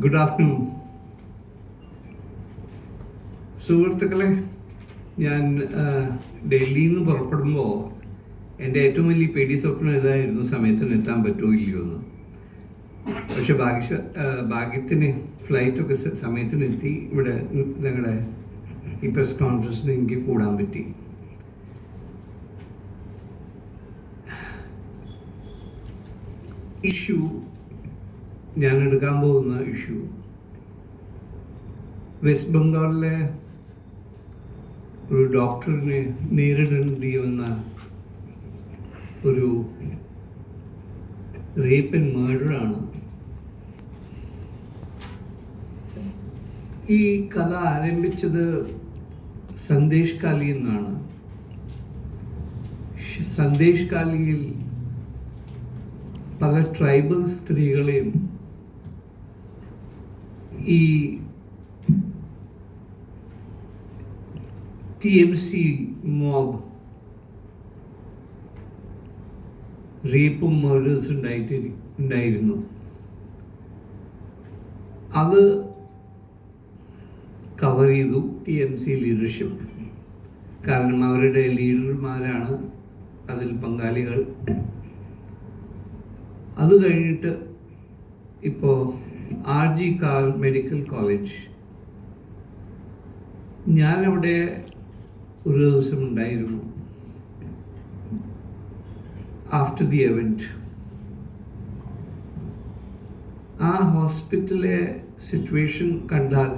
Good afternoon സുഹൃത്തുക്കളെ ഞാൻ ഡൽഹിയിൽ നിന്ന് പുറപ്പെടുമ്പോൾ എന്റെ ഏറ്റവും വലിയ പേടി സ്വപ്നം ഇതായിരുന്നു സമയത്തിന് എത്താൻ പറ്റുമോ ഇല്ലയോ എന്ന്. പക്ഷെ ഭാഗ്യ ഭാഗ്യത്തിന് ഫ്ലൈറ്റൊക്കെ സമയത്തിന് എത്തി. ഇവിടെ ഞങ്ങളുടെ ഈ പ്രസ് കോൺഫറൻസിന് എനിക്ക് കൂടാൻ പറ്റി. ഇഷ്യൂ ഞാൻ എടുക്കാൻ പോകുന്ന ഇഷ്യൂ. വെസ്റ്റ് ബംഗാളിലെ ഒരു ഡോക്ടറിനെ നേരിടേണ്ടി വന്ന ഒരു റേപ്പ് ആൻഡ് മേർഡറാണ് ഈ കഥ ആരംഭിച്ചത് സന്ദേശ് കാലി എന്നാണ്. സന്ദേശ് കാലിയിൽ പല ട്രൈബൽ സ്ത്രീകളെയും ഈ ടി എം സി മോബ് റേപ്പും മേഡേഴ്സ് ഉണ്ടായിട്ട് ഉണ്ടായിരുന്നു. അത് കവർ ചെയ്തു ടി എം സി ലീഡർഷിപ്പ് കാരണം അവരുടെ ലീഡർമാരാണ് അതിൽ പങ്കാളികൾ. അത് കഴിഞ്ഞിട്ട് ഇപ്പോൾ R G Kar medical college. ഞാനവിടെ ഒരു ദിവസം ഉണ്ടായിരുന്നു. ആഫ്റ്റർ ദി എവന്റ് ആ ഹോസ്പിറ്റലിലെ സിറ്റുവേഷൻ കണ്ടാൽ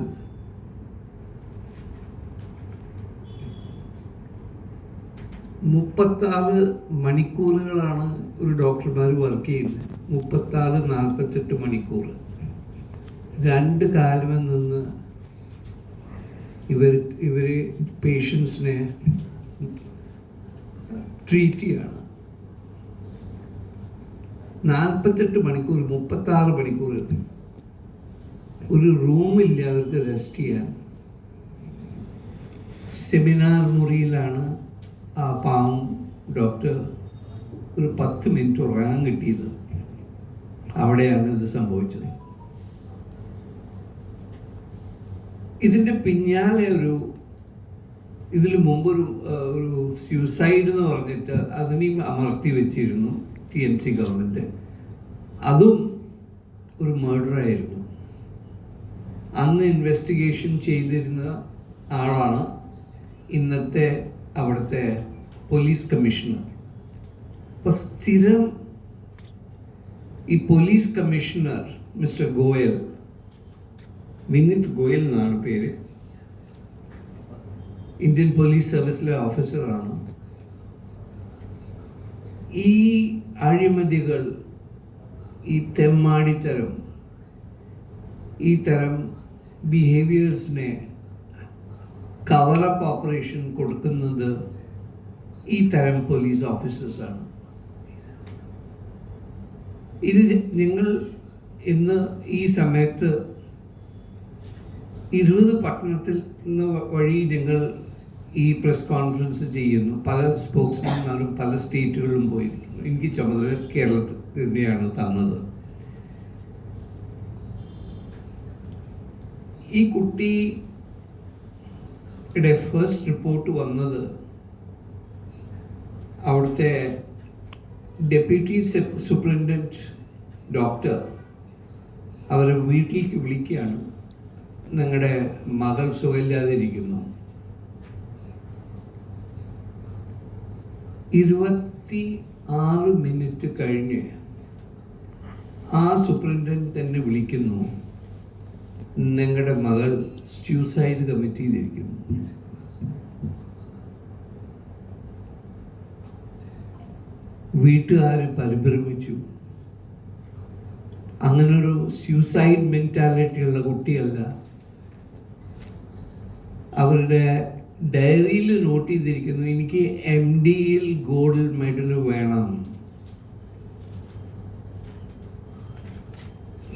മുപ്പത്താറ് മണിക്കൂറുകളാണ് ഒരു ഡോക്ടർമാർ വർക്ക് ചെയ്യുന്നത്. മുപ്പത്താറ് നാൽപ്പത്തെട്ട് മണിക്കൂർ രണ്ട് കാലം നിന്ന് ഇവർ ഇവർ പേഷ്യൻസിനെ ട്രീറ്റ് ചെയ്യാണ്. നാൽപ്പത്തെട്ട് മണിക്കൂർ മുപ്പത്താറ് മണിക്കൂർ ഒരു റൂമില്ല അവർക്ക് റെസ്റ്റ് ചെയ്യാൻ. സെമിനാർ മുറിയിലാണ് ആ പാവം ഡോക്ടർ ഒരു പത്ത് മിനിറ്റ് ഉറങ്ങാൻ കിട്ടിയത്. അവിടെയാണ് ഇത് സംഭവിച്ചത്. ഇതിന്റെ പിന്നാലെ ഒരു ഇതിൽ മുമ്പ് ഒരു സ്യൂസൈഡ് എന്ന് പറഞ്ഞിട്ട് അതിനെയും അമർത്തി വെച്ചിരുന്നു ടി എം സി ഗവൺമെന്റ് അതും ഒരു ആയിരുന്നു. അന്ന് ഇൻവെസ്റ്റിഗേഷൻ ചെയ്തിരുന്ന ആളാണ് ഇന്നത്തെ അവിടുത്തെ പോലീസ് കമ്മീഷണർ അപ്പോൾ സ്ഥിരം ഈ police commissioner mister Goyal Vineet Goyal എന്നാണ് പേര്. ഇന്ത്യൻ പോലീസ് സർവീസിലെ ഓഫീസറാണ്. ഈ അഴിമതികൾ ഈ തെമ്മാടിത്തരം ഈ തരം ബിഹേവിയേഴ്സിനെ കവറപ്പ് ഓപ്പറേഷൻ കൊടുക്കുന്നത് ഈ തരം പോലീസ് ഓഫീസേഴ്സാണ് ഇത് നിങ്ങൾ ഇന്ന് ഈ സമയത്ത് ഇരുപത് പട്ടണത്തിൽ നിന്ന് വഴി ഞങ്ങൾ ഈ പ്രസ് കോൺഫറൻസ് ചെയ്യുന്നു. പല സ്പോക്സ്മാൻമാരും പല സ്റ്റേറ്റുകളിലും പോയിരിക്കുന്നു. എനിക്ക് ചുമതല കേരളത്തിനെയാണ് തന്നത്. ഈ കുട്ടിയുടെ ഫസ്റ്റ് റിപ്പോർട്ട് വന്നത് അവിടുത്തെ ഡെപ്യൂട്ടി സൂപ്രണ്ടന്റ് ഡോക്ടർ അവരെ വീട്ടിലേക്ക് വിളിക്കുകയാണ്. നിങ്ങളുടെ മകൾ സുഖമില്ലാതിരിക്കുന്നു. ഇരുപത്തി ആറ് മിനിറ്റ് കഴിഞ്ഞ് ആ സൂപ്രണ്ടന്റ് തന്നെ വിളിക്കുന്നു. നിങ്ങളുടെ മകൾ സ്യൂസൈഡ് കമ്മിറ്റ് ചെയ്തിരിക്കുന്നു. വീട്ടുകാർ പരിഭ്രമിച്ചു. അങ്ങനൊരു സ്യൂസൈഡ് മെന്റാലിറ്റി ഉള്ള കുട്ടിയല്ല. അവരുടെ ഡയറിയിൽ നോട്ട് ചെയ്തിരിക്കുന്നു എനിക്ക് എം ഡിയിൽ ഗോൾഡ് മെഡൽ വേണം.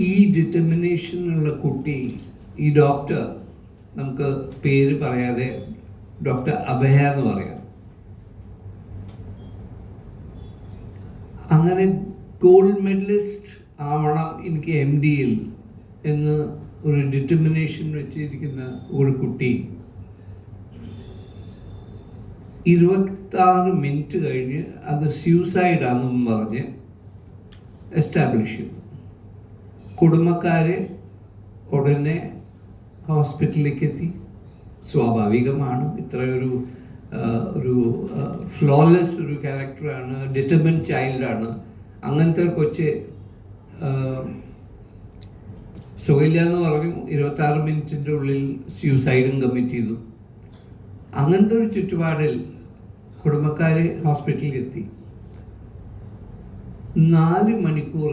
ഈ ഡിറ്റർമിനേഷൻ ഉള്ള കുട്ടി ഈ ഡോക്ടർ നമുക്ക് പേര് പറയാതെ ഡോക്ടർ അഭയ എന്ന് പറയാം. അങ്ങനെ ഗോൾഡ് മെഡലിസ്റ്റ് ആവണം എനിക്ക് എം ഡിയിൽ എന്ന് ഒരു ഡിറ്റർമിനേഷൻ വെച്ചിരിക്കുന്ന ഒരു കുട്ടി. ഇരുപത്താറ് മിനിറ്റ് കഴിഞ്ഞ് അത് സ്യൂസൈഡാണെന്നും പറഞ്ഞ് എസ്റ്റാബ്ലിഷ് ചെയ്തു. കുടുംബക്കാരെ ഉടനെ ഹോസ്പിറ്റലിലേക്ക് എത്തി. സ്വാഭാവികമാണ്. ഇത്രയൊരു ഒരു ഫ്ലോലെസ് ഒരു ക്യാരക്ടറാണ് ഡിറ്റർമിൻ ചൈൽഡാണ് അങ്ങനത്തെ കൊച്ച് സുഖമില്ല എന്ന് പറഞ്ഞു. ഇരുപത്തി മിനിറ്റിന്റെ ഉള്ളിൽ സ്യൂസൈഡും കമ്മിറ്റ് ചെയ്തു. അങ്ങനത്തെ ഒരു ചുറ്റുപാടിൽ കുടുംബക്കാർ ഹോസ്പിറ്റലിൽ എത്തി. നാല് മണിക്കൂർ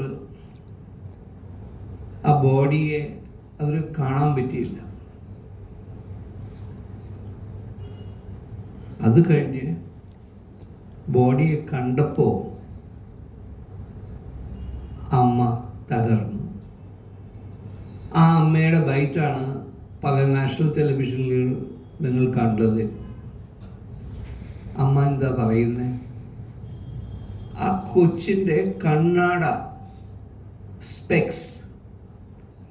ആ ബോഡിയെ അവർ കാണാൻ പറ്റിയില്ല. അത് കഴിഞ്ഞ് ബോഡിയെ കണ്ടപ്പോൾ അമ്മ തകർന്നു. ആ അമ്മയുടെ ബൈറ്റാണ് പല നാഷണൽ ടെലിവിഷനിൽ നിങ്ങൾ കണ്ടത്. അമ്മ എന്താ പറയുന്നത് ആ കൊച്ചിന്റെ കണ്ണാട സ്പെക്സ്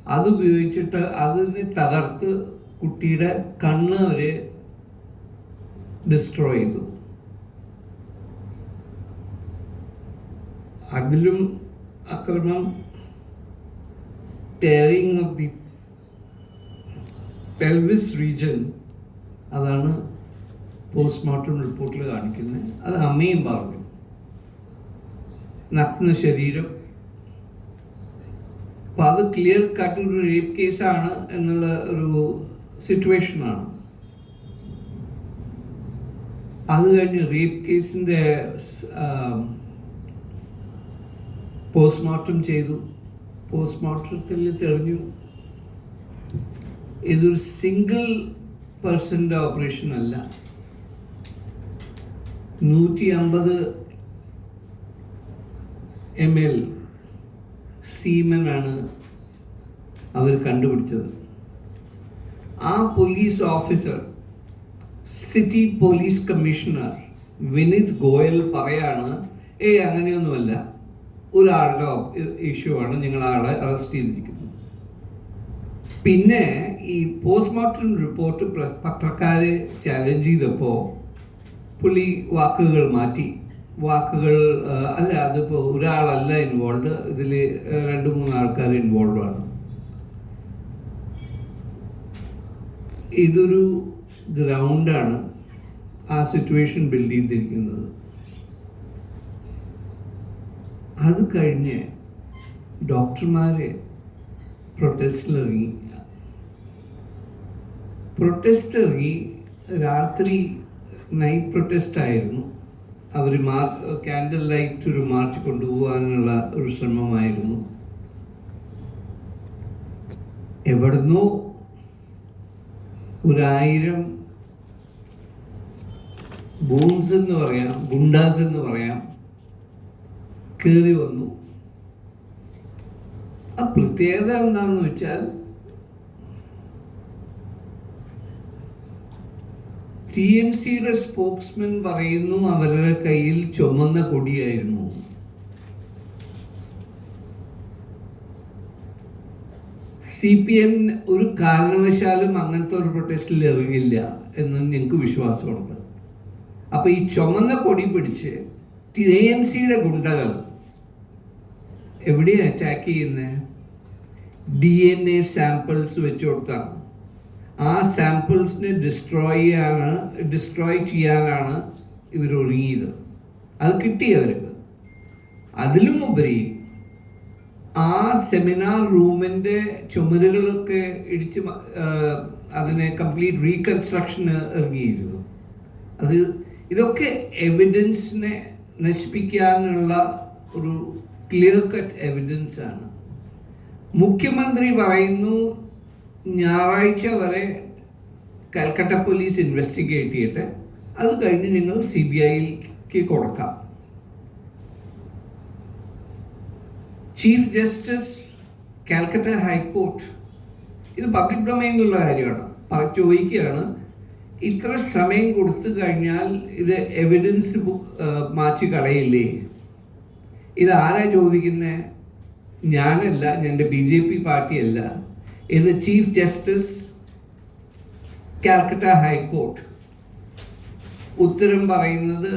അത് ഉപയോഗിച്ചിട്ട് അതിനെ തകർത്ത് കുട്ടിയുടെ കണ്ണ് അവർ ഡിസ്ട്രോയ് ചെയ്തു. അതിലും അക്രമം tearing off the pelvis region അതാണ് പോസ്റ്റ്മോർട്ടം റിപ്പോർട്ടിൽ കാണിക്കുന്നത് അത് അമ്മയും പറഞ്ഞു. നഗ്ന ശരീരം. അപ്പം അത് ക്ലിയർ കട്ട് ഒരു റേപ്പ് കേസാണ് എന്നുള്ള ഒരു സിറ്റുവേഷനാണ് അത് കഴിഞ്ഞ് റേപ്പ് കേസിന്റെ പോസ്റ്റ്മോർട്ടം ചെയ്തു. പോസ്റ്റ്മോർട്ടത്തിൽ തെളിഞ്ഞു. ഇതൊരു സിംഗിൾ പേഴ്സന്റെ ഓപ്പറേഷൻ അല്ല. നൂറ്റി അമ്പത് എം എൽ സീമനാണ് അവർ കണ്ടുപിടിച്ചത്. ആ police officer city police commissioner Vineet Goyal പറയാണ് ഏ അങ്ങനെയൊന്നുമല്ല. ഒരാളുടെ ഇഷ്യൂ ആണ് നിങ്ങൾ ആളെ അറസ്റ്റ് ചെയ്തിരിക്കുന്നത്. പിന്നെ ഈ പോസ്റ്റ്മോർട്ടം റിപ്പോർട്ട് പത്രക്കാരെ ചാലഞ്ച് ചെയ്തപ്പോൾ പുള്ളി വാക്കുകൾ മാറ്റി. വാക്കുകൾ അല്ല അതിപ്പോൾ ഒരാളല്ല ഇൻവോൾവ് ഇതിൽ രണ്ട് മൂന്ന് ആൾക്കാർ ഇൻവോൾവ് ആണ്. ഇതൊരു ഗ്രൗണ്ടാണ് ആ സിറ്റുവേഷൻ ബിൽഡ് ചെയ്തിരിക്കുന്നത്. അത് കഴിഞ്ഞ് ഡോക്ടർമാരെ പ്രൊട്ടസ്റ്റിലിറങ്ങി പ്രൊട്ടസ്റ്റ് ഇറങ്ങി രാത്രി നൈറ്റ് പ്രൊട്ടസ്റ്റ് ആയിരുന്നു. അവർ മാർ ക്യാൻഡിൽ ലൈറ്റ് ഒരു മാർച്ച് കൊണ്ടുപോകാനുള്ള ഒരു ശ്രമമായിരുന്നു. എവിടുന്നോ ഒരായിരം ബൂംസ് എന്ന് പറയാം ഗുണ്ടാസ് എന്ന് പറയാം കയറി വന്നു. ആ പ്രത്യേകത എന്താണെന്ന് വെച്ചാൽ ടി എം സിയുടെ സ്പോക്സ്മാൻ പറയുന്നു അവരുടെ കയ്യിൽ ചുമന്ന കൊടിയായിരുന്നു. സി പി എം ഒരു കാരണവശാലും അങ്ങനത്തെ ഒരു പ്രൊട്ടസ്റ്റിൽ ഇറങ്ങില്ല എന്ന് ഞങ്ങൾക്ക് വിശ്വാസമുണ്ട്. അപ്പൊ ഈ ചുമന്ന കൊടി പിടിച്ച് ടി എം സിയുടെ ഗുണ്ടകൾ എവിടെയാണ് അറ്റാക്ക് ചെയ്യുന്നത് ഡി എൻ എ സാമ്പിൾസ് വെച്ചു കൊടുത്താണ്? ആ സാമ്പിൾസിനെ ഡിസ്ട്രോയ് ചെയ്യാനാണ് ഡിസ്ട്രോയ് ചെയ്യാനാണ് ഇവർ ഒരുങ്ങിയത്. അത് കിട്ടി അവർക്ക്. അതിലും ഉപരി ആ സെമിനാർ റൂമിന്റെ ചുമരുകളൊക്കെ ഇടിച്ച് അതിനെ കംപ്ലീറ്റ് റീകൺസ്ട്രക്ഷന് ഇറങ്ങിയിരുന്നു. അത് ഇതൊക്കെ എവിഡൻസിനെ നശിപ്പിക്കാനുള്ള ഒരു ക്ലിയർ കട്ട് എവിഡൻസ് ആണ്. മുഖ്യമന്ത്രി പറയുന്നു ഞായറാഴ്ച വരെ കൽക്കട്ട പോലീസ് ഇൻവെസ്റ്റിഗേറ്റ് ചെയ്തിട്ട് അത് കഴിഞ്ഞ് നിങ്ങൾ സി ബി ഐക്ക് കൊടുക്കാം. Chief justice Calcutta high court ഇത് പബ്ലിക് ഡൊമൈനിലുള്ള കാര്യമാണ്. ചോദിക്കുകയാണ് ഇത്ര സമയം കൊടുത്തു കഴിഞ്ഞാൽ ഇത് എവിഡൻസ് മാറ്റി കളയില്ലേ? ഇത് ആരാ ചോദിക്കുന്നത് ഞാനല്ല എന്റെ ബി ജെ പി പാർട്ടിയല്ല. ഇത് ചീഫ് ജസ്റ്റിസ് കാൽക്കട്ട ഹൈക്കോർട്ട് ഉത്തരം പറയുന്നത്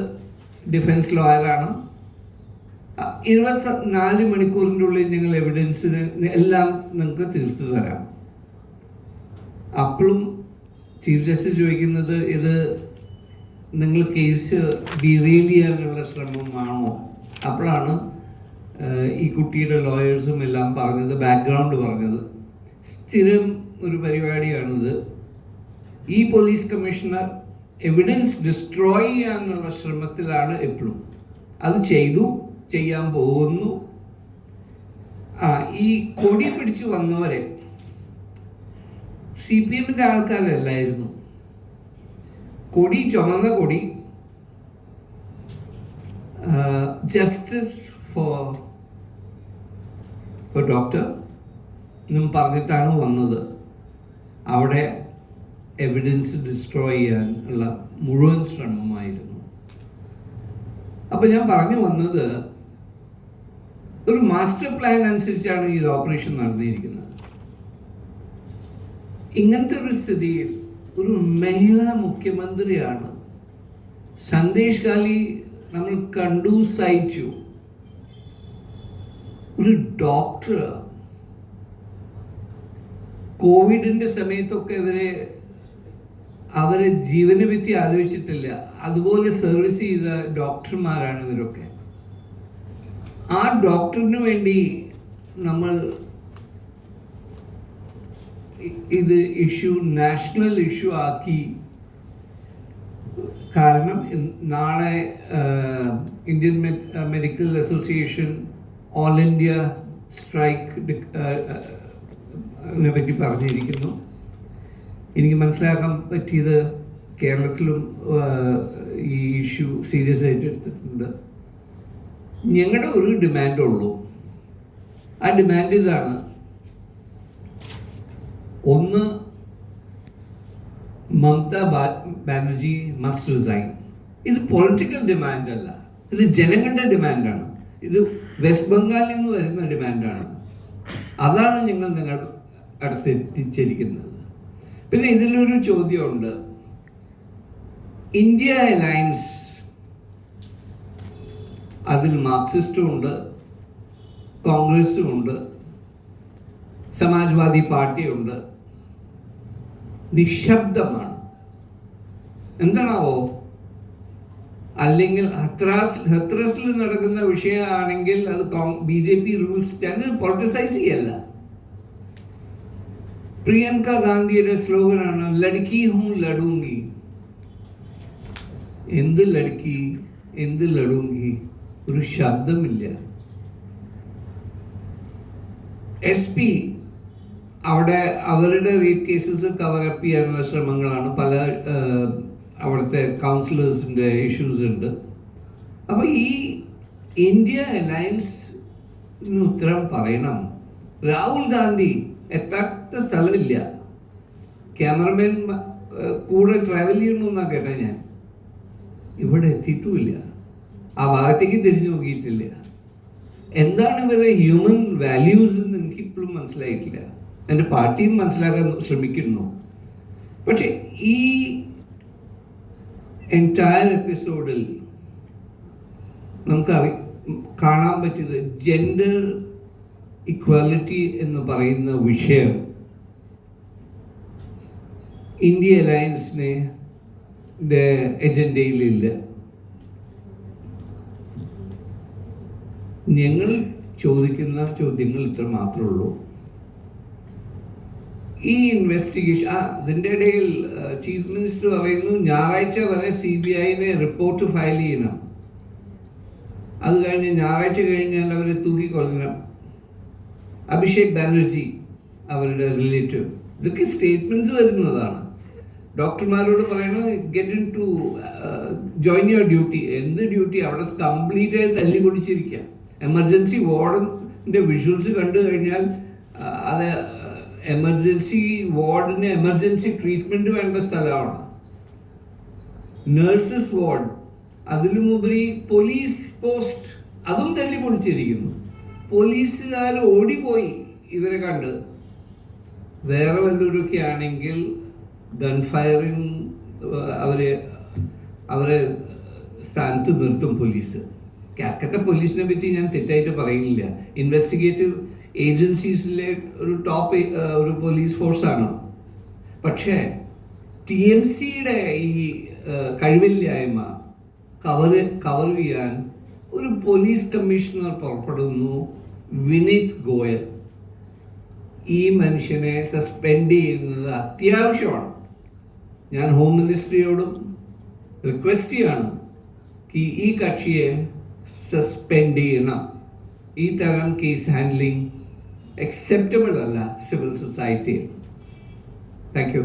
ഡിഫൻസ് ലോയറാണ് ഇരുപത്തി നാല് മണിക്കൂറിന്റെ ഉള്ളിൽ ഞങ്ങൾ എവിഡൻസിന് എല്ലാം നിങ്ങൾക്ക് തീർത്തു തരാം. അപ്പോഴും ചീഫ് ജസ്റ്റിസ് ചോദിക്കുന്നത് ഇത് നിങ്ങൾ കേസ് ഡിറെയിൽ ചെയ്യാനുള്ള ശ്രമമാണോ അപ്പോഴാണ് ഈ കുട്ടിയുടെ ലോയേഴ്സും എല്ലാം പറഞ്ഞത് ബാക്ക്ഗ്രൗണ്ട് പറഞ്ഞത്. സ്ഥിരം ഒരു പരിപാടിയാണിത്. ഈ പോലീസ് കമ്മീഷണർ എവിഡൻസ് ഡിസ്ട്രോയ് ചെയ്യാനുള്ള ശ്രമത്തിലാണ് എപ്പോഴും അത് ചെയ്തു ചെയ്യാൻ പോകുന്നു. ആ ഈ കൊടി പിടിച്ചു വന്നവരെ സി പി എമ്മിന്റെ ആൾക്കാരല്ലായിരുന്നു. കൊടി ചുമന്ന കൊടി ജസ്റ്റിസ് ഫോർ ഫോർ ഡോക്ടർ എന്നും പറഞ്ഞിട്ടാണ് വന്നത്. അവിടെ എവിഡൻസ് ഡിസ്ട്രോയ് ചെയ്യാൻ ഉള്ള മുഴുവൻ ശ്രമമായിരുന്നു. അപ്പൊ ഞാൻ പറഞ്ഞു വന്നത് ഒരു മാസ്റ്റർ പ്ലാൻ അനുസരിച്ചാണ് ഈ ഓപ്പറേഷൻ നടന്നിരിക്കുന്നത്. ഇങ്ങനത്തെ ഒരു സ്ഥിതിയിൽ ഒരു മഹിളാ മുഖ്യമന്ത്രിയാണ്. സന്ദേശ് ഗാലി നമ്മൾ കണ്ടു സഹിച്ചു. ഒരു ഡോക്ടർ കോവിഡിന്റെ സമയത്തൊക്കെ ഇവരെ അവരെ ജീവനെ പറ്റി ആലോചിച്ചിട്ടില്ല. അതുപോലെ സർവീസ് ചെയ്ത ഡോക്ടർമാരാണ് ഇവരൊക്കെ. ആ ഡോക്ടറിന് വേണ്ടി നമ്മൾ ഇത് ഇഷ്യൂ നാഷണൽ ഇഷ്യൂ ആക്കി. കാരണം നാളെ Indian medical association all India strike നെ പറ്റി പറഞ്ഞിരിക്കുന്നു. എനിക്ക് മനസ്സിലാക്കാൻ പറ്റിയത് കേരളത്തിലും ഈ ഇഷ്യൂ സീരിയസ് ആയിട്ട് എടുത്തിട്ടുണ്ട്. ഞങ്ങളുടെ ഒരു ഡിമാൻഡേ ഉള്ളൂ. ആ ഡിമാൻഡ് ഇതാണ്. ഒന്ന് മമത ബാനർജി മസ്റ്റ് റിസൈൻ ഇത് പൊളിറ്റിക്കൽ ഡിമാൻഡ് അല്ല. ഇത് ജനങ്ങളുടെ ഡിമാൻഡാണ് ഇത് വെസ്റ്റ് ബംഗാളിൽ നിന്ന് വരുന്ന ഡിമാൻഡാണ് അതാണ് ഞങ്ങൾ നിങ്ങൾ അടുത്ത് എത്തിച്ചിരിക്കുന്നത് പിന്നെ ഇതിലൊരു ചോദ്യമുണ്ട്. ഇന്ത്യ അലയൻസ് അതിൽ മാർക്സിസ്റ്റും ഉണ്ട് കോൺഗ്രസും ഉണ്ട് സമാജ്വാദി പാർട്ടിയുണ്ട്. നിശബ്ദമാണ്. എന്താണാവോ? അല്ലെങ്കിൽ ഹത്രാസ് ഹത്രാസിൽ നടക്കുന്ന വിഷയമാണെങ്കിൽ അത് B J P rules politicise ചെയ്യല്ല പ്രിയങ്ക ഗാന്ധിയുടെ സ്ലോഗനാണ് ലടുക്കി ഹും ലഡൂങ്കി എന്ത് ലടുക്കി എന്ത് ലഡൂങ്കി ഒരു ശബ്ദമില്ല. എസ് പി അവിടെ അവരുടെ റേപ്പ് കേസസ് കവറപ്പ് ചെയ്യാനുള്ള ശ്രമങ്ങളാണ്. പല അവിടുത്തെ കൗൺസിലേഴ്സിന്റെ ഇഷ്യൂസ് ഉണ്ട്. അപ്പോൾ ഈ ഇന്ത്യ അലയൻസ് ഉത്തരം പറയണം. രാഹുൽ ഗാന്ധി എത്താത്ത സ്ഥലമില്ല. ക്യാമറമാൻ കൂടെ ട്രാവൽ ചെയ്യണമെന്നാണ് കേട്ട ഞാൻ. ഇവിടെ എത്തിയിട്ടുമില്ല. ആ ഭാഗത്തേക്ക് തിരിഞ്ഞു നോക്കിയിട്ടില്ല. എന്താണ് ഇവരെ ഹ്യൂമൻ വാല്യൂസ് എന്ന് എനിക്ക് ഇപ്പോഴും മനസ്സിലായിട്ടില്ല. എന്റെ പാർട്ടിയും മനസ്സിലാക്കാൻ ശ്രമിക്കുന്നു. പക്ഷെ ഈ എന്റയർ എപ്പിസോഡിൽ നമുക്ക് അറി കാണാൻ പറ്റിയത് ജെൻഡർ ഇക്വാലിറ്റി എന്ന് പറയുന്ന വിഷയം ഇന്ത്യ അലയൻസിനെ എജൻഡയിലില്ല ഞങ്ങൾ ചോദിക്കുന്ന ചോദ്യങ്ങൾ ഇത്ര മാത്രമേ ഉള്ളൂ. ഈ ഇൻവെസ്റ്റിഗേഷൻ അതിന്റെ ഇടയിൽ ചീഫ് മിനിസ്റ്റർ പറയുന്നു ഞായറാഴ്ച വരെ സി ബി ഐനെ റിപ്പോർട്ട് ഫയൽ ചെയ്യണം. അത് കഴിഞ്ഞ് ഞായറാഴ്ച കഴിഞ്ഞാൽ അവരെ തൂക്കിക്കൊല്ലണം. അഭിഷേക് ബാനർജി അവരുടെ റിലേറ്റീവ് ഇതൊക്കെ സ്റ്റേറ്റ്മെന്റ്സ് വരുന്നതാണ്. ഡോക്ടർമാരോട് പറയണു get in to join your duty എന്ത് ഡ്യൂട്ടി അവിടെ കംപ്ലീറ്റ് ആയി തല്ലി പൊടിച്ചിരിക്കുക എമർജൻസി വാർഡിന്റെ വിഷ്വൽസ് കണ്ടു കഴിഞ്ഞാൽ അത് എമർജൻസി വാർഡിന് എമർജൻസി ട്രീറ്റ്മെന്റ് വേണ്ട സ്ഥലമാണ്. നേഴ്സസ് വാർഡ് അതിലുമുപരി പോലീസ് പോസ്റ്റ് അതും തല്ലി പൊളിച്ചിരിക്കുന്നു പോലീസുകാർ ഓടിപ്പോയി ഇവരെ കണ്ട്. വേറെ വല്ലവരൊക്കെ ആണെങ്കിൽ ഗൺ ഫയറിങ് അവരെ അവരെ സ്ഥാനത്ത് നിർത്തും പോലീസ്. കാക്കട്ട പോലീസിനെ പറ്റി ഞാൻ തെറ്റായിട്ട് പറയുന്നില്ല. ഇൻവെസ്റ്റിഗേറ്റീവ് ഏജൻസീസിലെ ഒരു ടോപ്പ് ഒരു പോലീസ് ഫോഴ്സാണ് പക്ഷേ ടി എം സിയുടെ ഈ കഴിവില്ലായ്മ കവർ കവർ ചെയ്യാൻ ഒരു പോലീസ് കമ്മീഷണർ പുറപ്പെടുന്നു വിനീത് ഗോയൽ. ഈ മനുഷ്യനെ സസ്പെൻഡ് ചെയ്യുന്നത് അത്യാവശ്യമാണ്. ഞാൻ ഹോം മിനിസ്ട്രിയോടും റിക്വസ്റ്റ് ചെയ്യാണ് ഈ കക്ഷിയെ സസ്പെൻഡ് ചെയ്യണം. ഈ തരം കേസ് ഹാൻഡ്ലിംഗ് അക്സെപ്റ്റബിൾ അല്ല സിവിൽ സൊസൈറ്റിയിൽ താങ്ക് യു